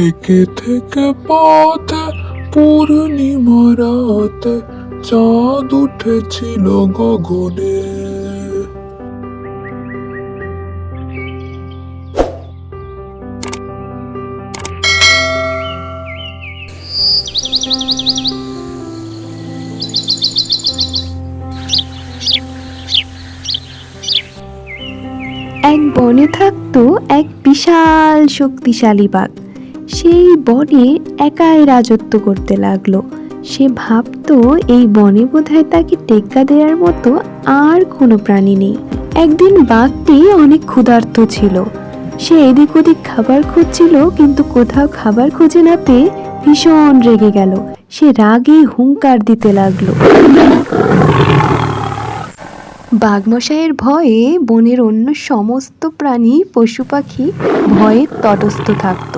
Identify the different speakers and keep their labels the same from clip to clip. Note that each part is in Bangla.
Speaker 1: থেকে থেকে পথে পূর্ণিমা রাতে চাঁদ উঠেছিল গগনে।
Speaker 2: এক বনে থাকতো এক বিশাল শক্তিশালী বাঘ। সেই বনে একাই রাজত্ব করতে লাগল। সে ভাবতো এই বনে বোধহয় তাকে টেক্কা দেওয়ার মতো আর কোনো প্রাণী নেই। একদিন বাঘটি অনেক ক্ষুধার্ত ছিল। সে এদিক ওদিক খাবার খুঁজছিল, কিন্তু কোথাও খাবার খুঁজে না পেয়ে ভীষণ রেগে গেল। সে রাগে হুঙ্কার দিতে লাগল। বাঘমশাইয়ের ভয়ে বনের অন্য সমস্ত প্রাণী, পশু পাখি ভয়ে তটস্থ থাকত।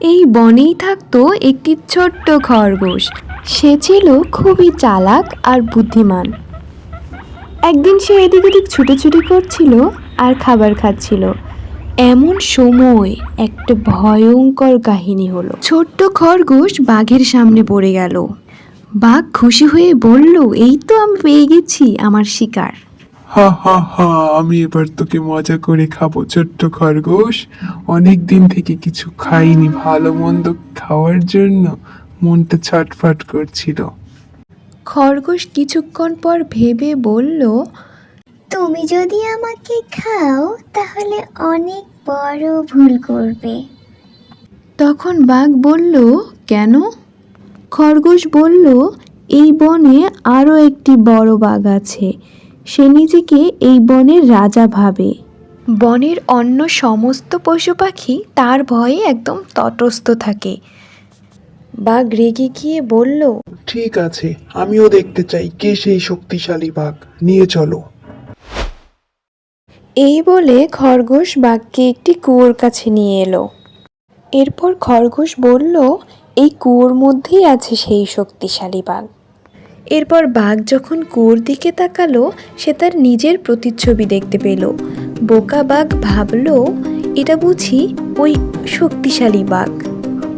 Speaker 2: এই বনেই থাকতো একটি ছোট্ট খরগোশ। সে ছিল খুবই চালাক আর বুদ্ধিমান। একদিন সে এদিক ওদিক ছুটোছুটি করছিল আর খাবার খাচ্ছিল। এমন সময় একটা ভয়ঙ্কর কাহিনী হলো। ছোট্ট খরগোশ বাঘের সামনে পড়ে গেল। বাঘ খুশি হয়ে বলল, এই তো আমি পেয়ে গেছি আমার শিকার।
Speaker 1: হা হা হা আমি এবার তোকে মজা করে খাব ছোট্ট খরগোশ। অনেক দিন থেকে কিছু খাইনি ভালো মন্দ খাওয়ার জন্য মনটা ছটফট করছিল।
Speaker 2: খরগোশ কিছুক্ষণ পর ভেবে বলল
Speaker 3: তুমি যদি আমাকে খাও তাহলে অনেক বড় ভুল করবে।
Speaker 2: তখন বাঘ বলল কেন? খরগোশ বলল এই বনে আরও একটি বড় বাঘ আছে। সে নিজেকে এই বনের রাজা ভাবে। বনের অন্য সমস্ত পশু পাখি তার ভয়ে একদম তটস্থ থাকে। বাঘ রেগে গিয়ে বলল
Speaker 1: ঠিক আছে আমিও দেখতে চাই কে সেই শক্তিশালী বাঘ। নিয়ে চলো।
Speaker 2: এই বলে খরগোশ বাঘকে একটি কুয়োর কাছে নিয়ে এলো। এরপর খরগোশ বলল এই কুয়োর মধ্যেই আছে সেই শক্তিশালী বাঘ। এরপর বাঘ যখন কুয়োর দিকে তাকালো সে তার নিজের প্রতিচ্ছবি দেখতে পেল। বোকা বাঘ ভাবলো এটা বুঝি ওই শক্তিশালী বাঘ।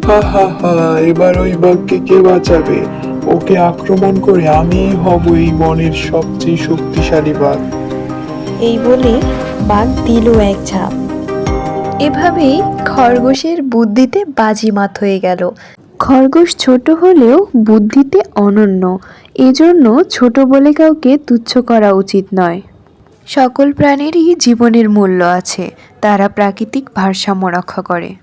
Speaker 1: হা হা হা এবার ওই বাঘকে কে বাঁচাবে? ওকে আক্রমণ করে আমি হব এই বনের সবচেয়ে শক্তিশালী বাঘ।
Speaker 2: এই বলে বাঘ দিল এক ঝাঁপ। এভাবেই খরগোশের বুদ্ধিতে বাজিমাত হয়ে গেল। খরগোশ ছোট হলেও বুদ্ধিতে অনন্য। এজন্য ছোট বলে কাউকে তুচ্ছ করা উচিত নয়। সকল প্রাণীরই জীবনের মূল্য আছে, তারা প্রাকৃতিক ভারসাম্য রক্ষা করে।